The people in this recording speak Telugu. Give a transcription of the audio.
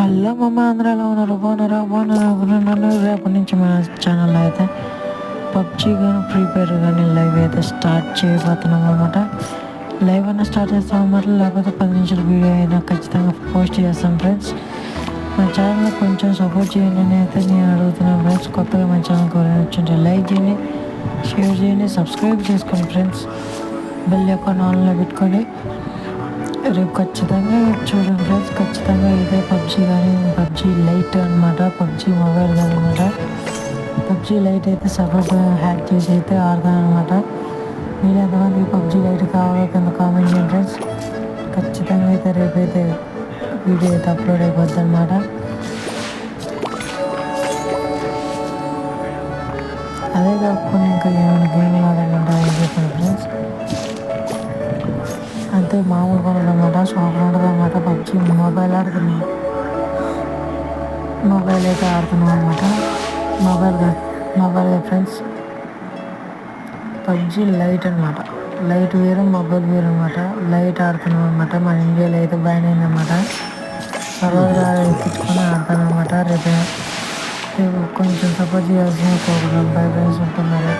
హలో మమ్మ ఆంధ్రాలో ఉన్నారు బాగున్నారా బాగున్నారా బాగున్నారు రేపటి నుంచి మన ఛానల్లో అయితే పబ్జీ కానీ ఫ్రీ ఫైర్ కానీ లైవ్ అయితే స్టార్ట్ చేయబోతున్నాం అనమాట లైవ్ అయినా స్టార్ట్ చేస్తాం అన్నమాట లేకపోతే పది నిమిషాల వీడియో అయినా ఖచ్చితంగా పోస్ట్ చేస్తాం ఫ్రెండ్స్ మా ఛానల్ కొంచెం సపోర్ట్ చేయండి అని అయితే నేను అడుగుతున్నాను ఫ్రెండ్స్ కొత్తగా మా ఛానల్ కోరిన వచ్చింటే లైక్ చేయండి షేర్ చేయండి సబ్స్క్రైబ్ చేసుకోండి ఫ్రెండ్స్ బెల్ యొక్క ఆన్లో పెట్టుకోండి రేపు ఖచ్చితంగా చూడండి ఫ్రెండ్స్. ఖచ్చితంగా ఇదే పబ్జీ కానీ పబ్జీ లైట్ అనమాట పబ్జీ మొబైల్ కాదనమాట పబ్జీ లైట్ అయితే సపోర్ట్ హ్యాక్ చేసి అయితే ఆడతాను అనమాట మీరు ఎంతమంది పబ్జీ లైట్ కావాలో కింద కామెంట్ చేయండి ఫ్రెండ్స్. ఖచ్చితంగా అయితే రేపైతే వీడియో అయితే అప్లోడ్ అయిపోద్ది అనమాట అదే కాకుండా ఇంకా ఏమైనా గేమ్లు ఆడాలంటే అది చెప్పండి ఫ్రెండ్స్ అంతే మామూలుగా ఉండదన్నమాట సూపర్ ఉంటుంది అనమాట పబ్జి. మొబైల్ ఆడుతున్నాం. మొబైల్ అయితే ఆడుతున్నాం అనమాట mobile mobile friends PUBG lite అనమాట లైట్ వేరు మొబైల్ వేరు అనమాట లైట్ ఆడుతున్నాం అనమాట మన ఇండియాలో అయితే బ్యాన్ అయిందన్నమాట. సర్వర్గా ఎక్కించుకొని ఆడతాను అనమాట రేపు రేపు కొంచెం సపోర్ట్ చేయాల్సిన కోరుకుంటాం బై ఫ్రెండ్స్ ఉంటున్నారు